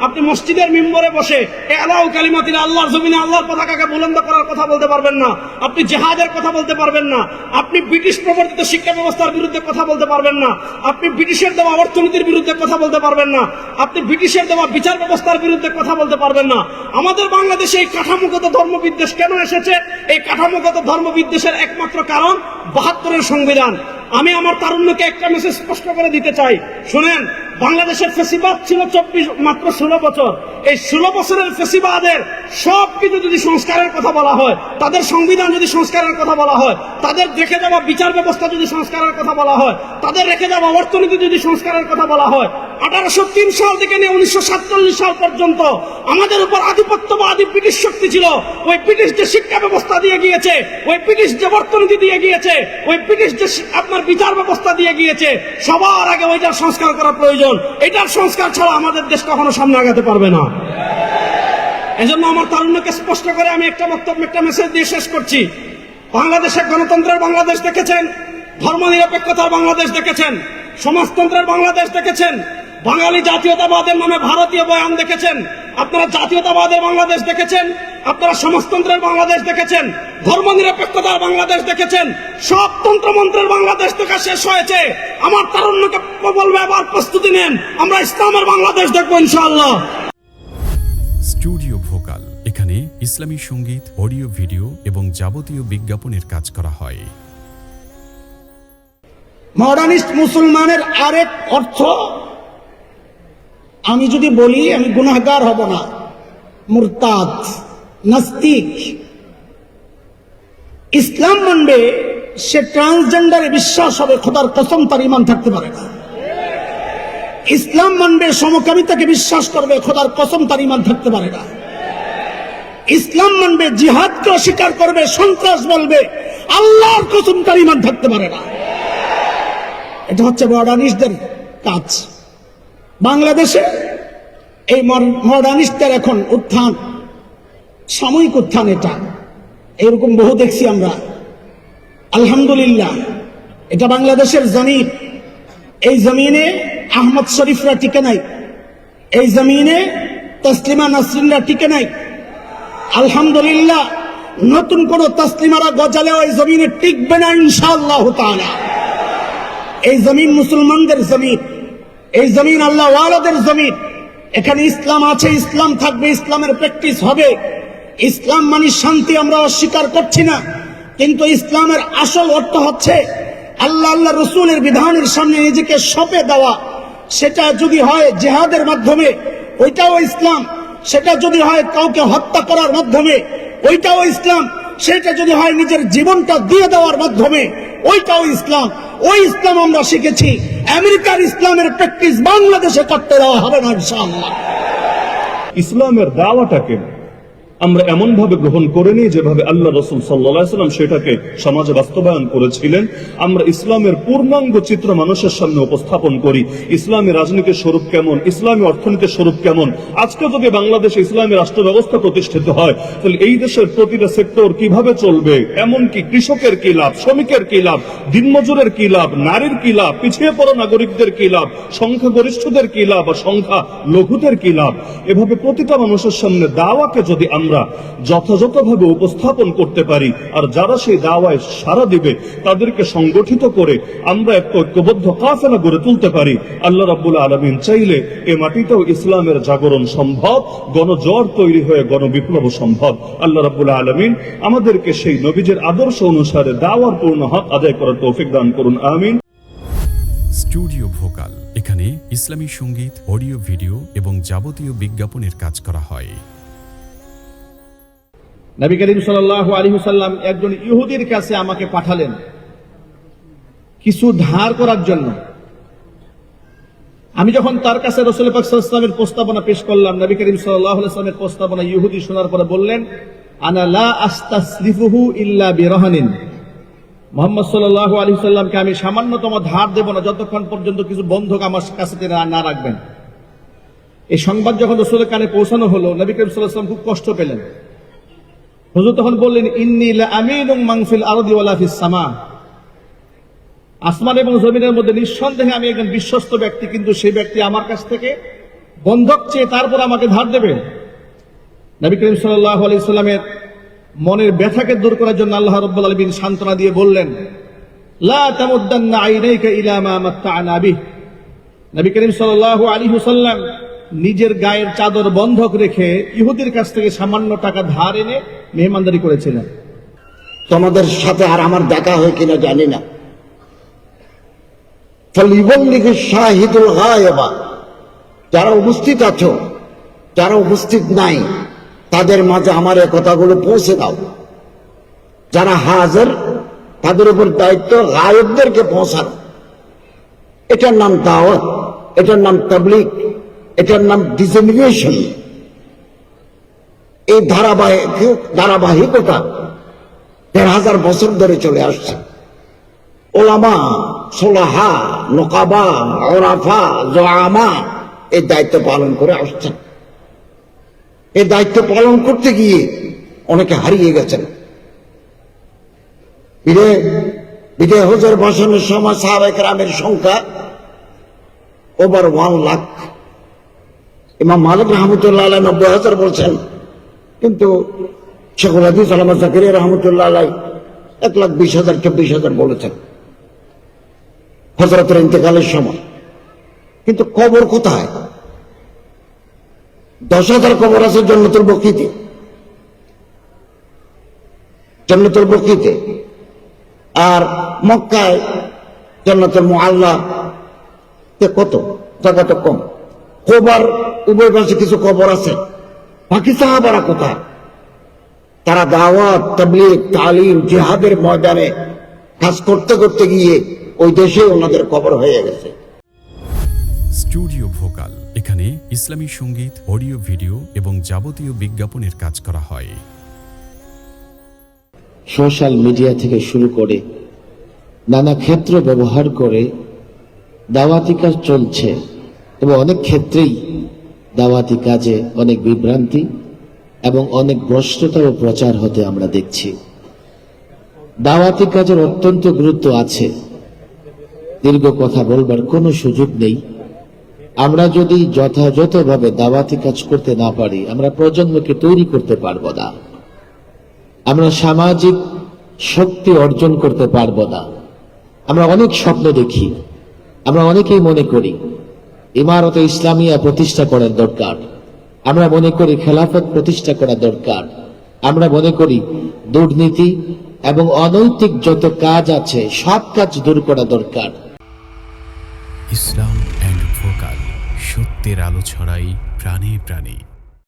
আপনি মসজিদের মিম্বরে বসে এ আলাউ কালিমাতির আল্লাহর জমিনে আল্লাহর পতাকাকে বুলন্দ করার কথা বলতে পারবেন না। আপনি জেহাদের কথা বলতে পারবেন না। আপনি ব্রিটিশ প্রবর্তিত শিক্ষা ব্যবস্থার বিরুদ্ধে কথা বলতে পারবেন না। আপনি ব্রিটিশের দেওয়া অর্থনীতির বিরুদ্ধে কথা বলতে পারবেন না। আপনি ব্রিটিশের দেওয়া বিচার ব্যবস্থার বিরুদ্ধে কথা বলতে পারবেন না। আমাদের বাংলাদেশে এই কাঠামোগত ধর্মবিদ্বেষ কেন এসেছে? এই কাঠামোগত ধর্মবিদ্বেষের একমাত্র কারণ বাহাত্তরের সংবিধান। আমি আমার তারুণ্যকে একটা মেসেজ স্পষ্ট করে দিতে চাই। শুনেন বাংলাদেশের ফেসিবাদ ছিল চব্বিশ, মাত্র ষোলো বছর। এই ষোলো বছরের ফেসিবাদের সব কিছু যদি সংস্কারের কথা বলা হয়, তাদের সংবিধান যদি সংস্কারের কথা বলা হয়, তাদের রেখে যাওয়া বিচার ব্যবস্থা যদি সংস্কারের কথা বলা হয়, তাদের রেখে দেওয়া অর্থনীতি যদি সংস্কারের কথা বলা হয় আঠারোশো তিন সাল থেকে নিয়ে উনিশশো সাতচল্লিশ সাল পর্যন্ত আমাদের উপর আধিপত্যবাদী ব্রিটিশ শক্তি ছিল। ওই ব্রিটিশ যে শিক্ষা ব্যবস্থা দিয়ে গিয়েছে, ওই ব্রিটিশ যে অর্থনীতি দিয়ে গিয়েছে, ওই ব্রিটিশ যে আপনার বিচার ব্যবস্থা দিয়ে গিয়েছে, সবার আগে ওইটার সংস্কার করা প্রয়োজন। এটার সংস্কার ছাড়া আমাদের দেশ কখনো সামনে আগাতে পারবে না। এজন্য আমার তারুণ্যকে স্পষ্ট করে আমি একটা বক্তব্য, একটা মেসেজ দিয়ে শেষ করছি। বাংলাদেশের গণতন্ত্রের বাংলাদেশ দেখেছেন, ধর্মনিরপেক্ষতার বাংলাদেশ দেখেছেন, সমাজতন্ত্রের বাংলাদেশ দেখেছেন বাঙালি জাতীয়তাবাদের নামে ভারতীয় বয়ান দেখেছেন? আপনারা জাতীয়তাবাদের বাংলাদেশ দেখেছেন? আপনারা সমাজতন্ত্রের বাংলাদেশ দেখেছেন? ধর্মনিরপেক্ষতার বাংলাদেশ দেখেছেন? সব তন্ত্রমন্ত্রের বাংলাদেশ দেখা শেষ হয়েছে। আমার তারুণ্যকে বলবে আবার প্রস্তুতি নেন। আমরা ইসলামের বাংলাদেশ দেখব ইনশাআল্লাহ। Studio vocal. এখানে ইসলামী সংগীত অডিও ভিডিও এবং যাবতীয় বিজ্ঞাপনের কাজ করা হয়। মডার্নিস্ট মুসলমানের আরেক অর্থ আমি যদি বলি, আমি গুনাহগার হব না। মুরতাদ, নাস্তিক। ইসলাম মানবে, সে ট্রান্সজেন্ডারে বিশ্বাস হবে, খোদার কসম তার ইমান থাকতে পারে না। ইসলাম মানবে, সমকামিতাকে বিশ্বাস করবে, খোদার কসম তার ইমান থাকতে পারে না। ইসলাম মানবে, জিহাদকে অস্বীকার করবে, সন্ত্রাস বলবে, আল্লাহর কসম তার ইমান থাকতে পারে না। এটা হচ্ছে মডার্নিস্টদের কাজ। বাংলাদেশে এই মডার্নিস্টদের এখন উত্থান, সাময়িক উত্থান এটা। এরকম বহু দেখছি আমরা। আলহামদুলিল্লাহ, এটা বাংলাদেশের জমিন। এই জমিনে আহমদ শরীফরা টিকে নাই। এই জমিনে তসলিমা নাসরিনরা টিকে নাই। আলহামদুলিল্লাহ, নতুন কোন তসলিমারা গজালে ওই জমিনে টিকবে না ইনশাআল্লাহ এই জমিন মুসলমানদের জমিন। এই জমিন আল্লাহ জমিন। এখানে ইসলাম আছে, ইসলাম থাকবে, ইসলামের প্র্যাকটিস হবে। ইসলাম মানে শান্তি, আমরা অস্বীকার করছি না। কিন্তু ইসলামের আসল অর্থ হচ্ছে আল্লাহ আল্লাহ রসুলের বিধানের সামনে নিজেকে সঁপে দেওয়া। সেটা যদি হয় জেহাদের মাধ্যমে, ওইটাও ইসলাম। সেটা যদি হয় কাউকে হত্যা করার মাধ্যমে, ওইটাও ইসলাম। সেটা যদি হয় নিজের জীবনটা দিয়ে দেওয়ার মাধ্যমে, ওইটাও ইসলাম। ওই ইসলাম আমরা শিখেছি। আমেরিকার ইসলামের প্র্যাকটিস বাংলাদেশে করতে দেওয়া হবে না ইনশাআল্লাহ। ইসলামের দাওয়াটাকে আমরা এমন ভাবে গ্রহণ করে নিই যেভাবে আল্লাহ রসুল সাল্লাম সেটাকে সমাজে বাস্তবায়ন করেছিলেন। আমরা ইসলামের পূর্ণাঙ্গ চিত্র মানুষের সামনে উপস্থাপন করি। ইসলামী রাজনীতির স্বরূপ কেমন? ইসলামী অর্থনীতির স্বরূপ কেমন? আজকে যদি বাংলাদেশে ইসলামী রাষ্ট্র ব্যবস্থা প্রতিষ্ঠিত হয়, তাহলে এই দেশের প্রতিটা সেক্টর কীভাবে চলবে? এমনকি কৃষকের কি লাভ? শ্রমিকের কি লাভ? দিনমজুরের কি লাভ? নারীর কি লাভ? পিছিয়ে পড়া নাগরিকদের কি লাভ? সংখ্যাগরিষ্ঠদের কি লাভ? আর সংখ্যা লঘুদের কি লাভ? এভাবে প্রতিটা মানুষের সামনে দাওয়াকে যদি আমরা যথাযথভাবে উপস্থাপন করতে পারি। আর যারা সেই দাওয়ায় সারা দিবে, তাদেরকে সংগঠিত করে আমরা একটা ঐক্যবদ্ধ কাফেলা গড়ে তুলতে পারি। আল্লাহ রাব্বুল আলমিন চাইলে এ মাটিতেও ইসলামের জাগরণ সম্ভব, গণজ্বর তৈরি হয়ে গণবিপ্লব সম্ভব। আল্লাহ রাব্বুল আলমিন আমাদেরকে সেই নবীজের আদর্শ অনুসারে দাওয়ার পূর্ণ হক আদায় করার তৌফিক দান করুন, আমিন। স্টুডিও ভোকাল, এখানে ইসলামী সংগীত, অডিও ভিডিও এবং যাবতীয় বিজ্ঞাপনের কাজ করা হয়। নবী করিম সাল্লাহ আলী একজন ইহুদির কাছে আমাকে পাঠালেন কিছু ধার করার জন্য। আমি যখন তার কাছে রসুল পাকসালামের প্রস্তাবনা পেশ করলাম, নবী করিম সাল্লামের প্রস্তাবনা ইহুদি শোনার পরে বললেন ইল্লা আমি সামান্যতম ধার দেব না, যতক্ষণ পর্যন্ত কিছু বন্ধক আমার কাছে তিনি না রাখবেন। এই সংবাদ যখন রসুলের কানে পৌঁছানো হলো, নবী করিম সাল্লাহ খুব কষ্ট পেলেন। হুজুর তখন বললেন আরদি সামা। আসমান এবং জমিনের মধ্যে নিঃসন্দেহে আমি একজন বিশ্বস্ত ব্যক্তি, কিন্তু সেই ব্যক্তি আমার কাছ থেকে বন্ধক চেয়ে তারপর আমাকে ধার দেবে। নবী করিম সাল্লামের মনের ব্যথাকে দূর করার জন্য আল্লাহ রব্বুল আলমিন সান্ত্বনা দিয়ে বললেন নবী করিম সাল্লাল্লাহু আলী ওয়াসাল্লাম নিজের গায়ের চাদর বন্ধক রেখে ইহুদির কাছ থেকে সামান্য টাকা ধার এনে মেহমানদারি করেছিলেন। তোমাদের সাথে আর আমার দেখা হয় কিনা জানি না। শাহিদুল যারা উপস্থিত আছো, যারা উপস্থিত নাই, তাদের মাঝে আমার এই কথাগুলো পৌঁছে দাও। যারা হাজার, তাদের উপর দায়িত্ব গায়বদেরকে পৌঁছানো। এটার নাম দাওয়াত, এটার নাম তাবলিক এটার নাম ডিসেমিনেশন এই ধারাবাহিক ধারাবাহিকতা দেড় হাজার বছর ধরে চলে আসছে। ওলামা, সোলাহা, নকাবা, ওরাফা, জোয়ামা এই দায়িত্ব পালন করে আসছেন। এই দায়িত্ব পালন করতে গিয়ে অনেকে হারিয়ে গেছেন। বিদে বিদে হজর বসানোর সময় সাহাবেক রামের সংখ্যা ওভার ওয়ান লাখ। ইমাম মালিক রহমতুল্লাহ আলাই নব্বই হাজার বলছেন, কিন্তু শেখুল হাদিস আলমা জাকিরিয়া রহমতুল্লাহ আলাই এক লাখ বিশ হাজার, চব্বিশ হাজার বলেছেন। হজরতের ইন্তেকালের সময়। কিন্তু কবর কোথায়? দশ হাজার কবর আছে জন্নতুল বকিতে। জন্নতুল বকিতে। আর মক্কায় জন্নতুল মোয়াল্লা তে কত? জায়গা তো কম। কবর উভয় পাশে কিছু কবর আছে। বাকি সাহাবারা কোথায়? তারা দাওয়াত তাবলিগ তালিম জিহাদের ময়দানে কাজ করতে করতে গিয়ে ওই দেশে ওনাদের কবর হয়ে গেছে। Studio vocal. এখানে ইসলামী সংগীত অডিও ভিডিও এবং যাবতীয় বিজ্ঞাপনের কাজ করা হয়। সোশ্যাল মিডিয়া থেকে শুরু করে নানা ক্ষেত্র ব্যবহার করে দাওয়াতি কাজ চলছে এবং অনেক ক্ষেত্রেই দাওয়াতি কাজে অনেক বিভ্রান্তি এবং অনেক ভ্রষ্টতা ও প্রচার হতে আমরা দেখছি। দাওয়াতি কাজের অত্যন্ত গুরুত্ব আছে। দীর্ঘ কথা বলবার কোনো সুযোগ নেই। আমরা যদি যথাযথভাবে দাওয়াতি কাজ করতে না পারি, আমরা প্রজন্মকে তৈরি করতে পারব না। আমরা সামাজিক শক্তি অর্জন করতে পারব না। আমরা অনেক স্বপ্ন দেখি। আমরা অনেকেই মনে করি ইমারতে ইসলামিয়া প্রতিষ্ঠা করার দরকার। আমরা মনে করি খেলাফত প্রতিষ্ঠা করা দরকার। আমরা মনে করি দুর্নীতি এবং অনৈতিক যত কাজ আছে, সব কাজ দূর করা দরকার। ইসলাম অ্যান্ড ভোকাল সত্যের আলো ছড়াই প্রাণে প্রাণে।